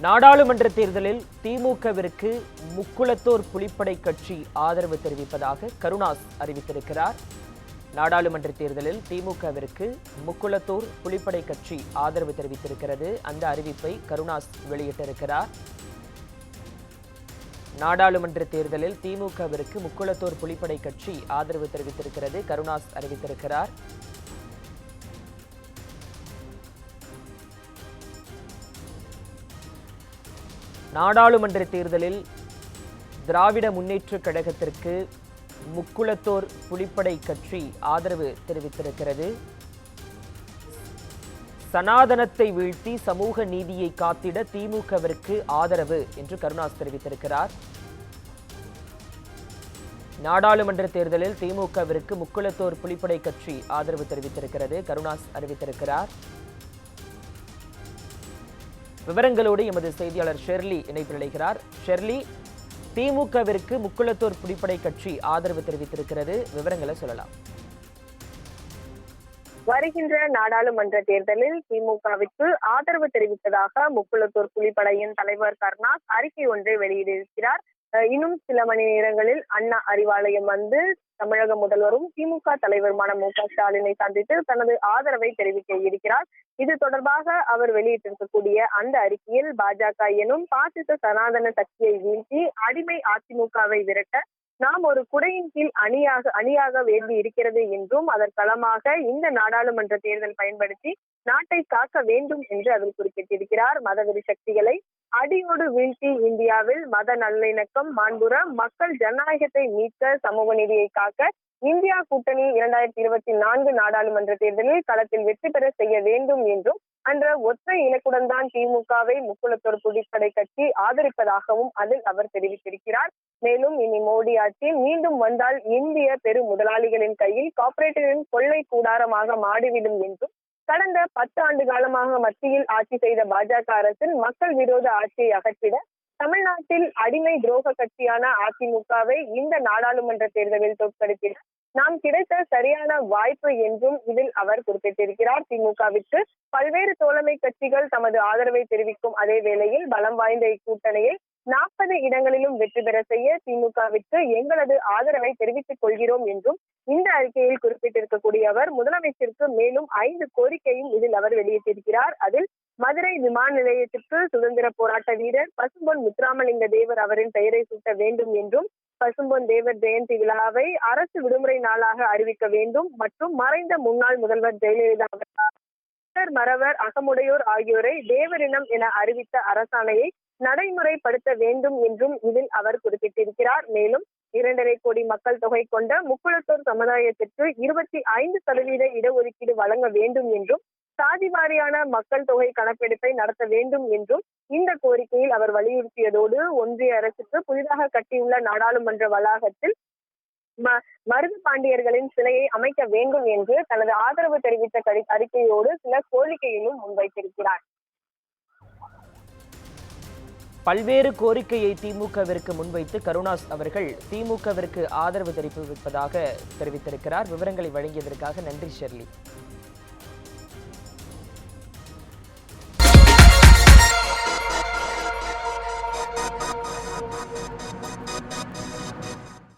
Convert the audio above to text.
நாடாளுமன்ற தேர்தலில் திமுகவிற்கு முக்குளத்தோர் புலிப்படை கட்சி ஆதரவு தெரிவிப்பதாக கருணாஸ் அறிவித்திருக்கிறார். நாடாளுமன்ற தேர்தலில் திமுகவிற்கு முக்குளத்தூர் புலிப்படை கட்சி ஆதரவு தெரிவித்திருக்கிறது. அந்த அறிவிப்பை கருணாஸ் வெளியிட்டிருக்கிறார். நாடாளுமன்ற தேர்தலில் திமுகவிற்கு முக்குளத்தூர் புலிப்படை கட்சி ஆதரவு தெரிவித்திருக்கிறது. கருணாஸ் அறிவித்திருக்கிறார். நாடாளுமன்ற தேர்தலில் திராவிட முன்னேற்றக் கழகத்திற்கு முக்குளத்தோர் புலிப்படை கட்சி ஆதரவு தெரிவித்திருக்கிறது. சனாதனத்தை வீழ்த்தி சமூக நீதியை காத்திட திமுகவிற்கு ஆதரவு என்று கருணாஸ் தெரிவித்திருக்கிறார். நாடாளுமன்ற தேர்தலில் திமுகவிற்கு முக்குளத்தோர் புலிப்படை கட்சி ஆதரவு தெரிவித்திருக்கிறது. கருணாஸ் அறிவித்திருக்கிறார். விவரங்களோடு எமது செய்தியாளர் ஷெர்லி இணைப்பில் இணைகிறார். ஷெர்லி திமுகவிற்கு முக்குளத்தூர் புலிப்படை கட்சி ஆதரவு தெரிவித்திருக்கிறது. விவரங்களை சொல்லலாம். வருகின்ற நாடாளுமன்ற தேர்தலில் திமுகவிற்கு ஆதரவு தெரிவித்ததாக முக்குளத்தூர் புலிப்படையின் தலைவர் கருணாஸ் அறிக்கை ஒன்றை வெளியிட்டிருக்கிறார். இன்னும் சில மணி நேரங்களில் அண்ணா அறிவாலயம் வந்து தமிழக முதல்வரும் திமுக தலைவருமான மு க ஸ்டாலினை சந்தித்து தனது ஆதரவை தெரிவிக்க இருக்கிறார். இது தொடர்பாக அவர் வெளியிட்டிருக்கக்கூடிய அந்த அறிக்கையில் பாஜக எனும் பாசிச சனாதன சக்தியை வீழ்த்தி அடிமை அதிமுகவை விரட்ட நாம் ஒரு குடையின் கீழ் அணியாக அணியாக வேண்டி இருக்கிறது என்றும் அதற்களமாக இந்த நாடாளுமன்ற தேர்தல் பயன்படுத்தி நாட்டை காக்க வேண்டும் என்று அதில் குறிப்பிட்டிருக்கிறார். மதவெறி சக்திகளை அடியோடு வீழ்த்தி இந்தியாவில் மத நல்லிணக்கம் மாண்புற மக்கள் ஜனநாயகத்தை மீட்க சமூக நீதியை காக்க இந்தியா கூட்டணி இரண்டாயிரத்தி இருபத்தி நான்கு நாடாளுமன்ற தேர்தலில் களத்தில் வெற்றி பெற செய்ய வேண்டும் என்றும் அன்ற ஒற்றை இலக்குடன் தான் திமுகவை முக்குளத்தோர் புலிப்படை கட்சி ஆதரிப்பதாகவும் அதில் அவர் தெரிவித்திருக்கிறார். மேலும் இனி மோடி ஆட்சி மீண்டும் வந்தால் இந்திய பெரு முதலாளிகளின் கையில் கார்ப்பரேட்டுகளின் கொள்ளை கூடாரமாக மாறிவிடும் என்றும் கடந்த பத்து ஆண்டு காலமாக மத்தியில் ஆட்சி செய்த பாஜக அரசின் மக்கள் விரோத ஆட்சியை அகற்றிட தமிழ்நாட்டில் அடிமை துரோக கட்சியான அதிமுகவை இந்த நாடாளுமன்ற தேர்தலில் தோற்கடித்திட நாம் கிடைத்த சரியான வாய்ப்பு என்றும் இதில் அவர் குறிப்பிட்டிருக்கிறார். திமுகவிற்கு பல்வேறு தோழமை கட்சிகள் தமது ஆதரவை தெரிவிக்கும் அதே வேளையில் பலம் வாய்ந்த இக்கூட்டணியை நாற்பது இடங்களிலும் வெற்றி பெற செய்ய திமுகவிற்கு எங்களது ஆதரவை தெரிவித்துக் கொள்கிறோம் என்றும் இந்த அறிக்கையில் குறிப்பிட்டிருக்கக்கூடிய அவர் முதலமைச்சருக்கு மேலும் ஐந்து கோரிக்கையும் இதில் அவர் வெளியிட்டிருக்கிறார். அதில் மதுரை விமான நிலையத்திற்கு சுதந்திர போராட்ட வீரர் பசும்பொன் முத்துராமலிங்க தேவர் அவரின் பெயரை சூட்ட வேண்டும் என்றும் பசும்பொன் தேவர் ஜெயந்தி விழாவை அரசு விடுமுறை நாளாக அறிவிக்க வேண்டும் மற்றும் மறைந்த முன்னாள் முதல்வர் ஜெயலலிதா மறவர் அகமுடையோர் ஆகியோரை தேவரினம் என அறிவித்த அரசாணையை நடைமுறைப்படுத்த வேண்டும் என்றும் இதில் அவர் குறிப்பிட்டிருக்கிறார். மேலும் இரண்டரை கோடி மக்கள் தொகை கொண்ட முக்குளத்தூர் சமுதாயத்திற்கு இருபத்தி ஐந்து சதவீத இடஒதுக்கீடு வழங்க வேண்டும் என்றும் சாதி வாரியான மக்கள் தொகை கணக்கெடுப்பை நடத்த வேண்டும் என்றும் இந்த கோரிக்கையில் அவர் வலியுறுத்தியதோடு ஒன்றிய அரசுக்கு புதிதாக கட்டியுள்ள நாடாளுமன்ற வளாகத்தில் ம- மருது பாண்டியர்களின் சிலையை அமைக்க வேண்டும் என்று தனது ஆதரவு தெரிவித்த அறிக்கையோடு சில கோரிக்கையிலும் முன்வைத்திருக்கிறார். பல்வேறு கோரிக்கையை திமுகவிற்கு முன்வைத்து கருணாஸ் அவர்கள் திமுகவிற்கு ஆதரவு தெரிவிப்பதாக தெரிவித்திருக்கிறார். விவரங்களை வழங்கியதற்காக நன்றி ஷெர்லி.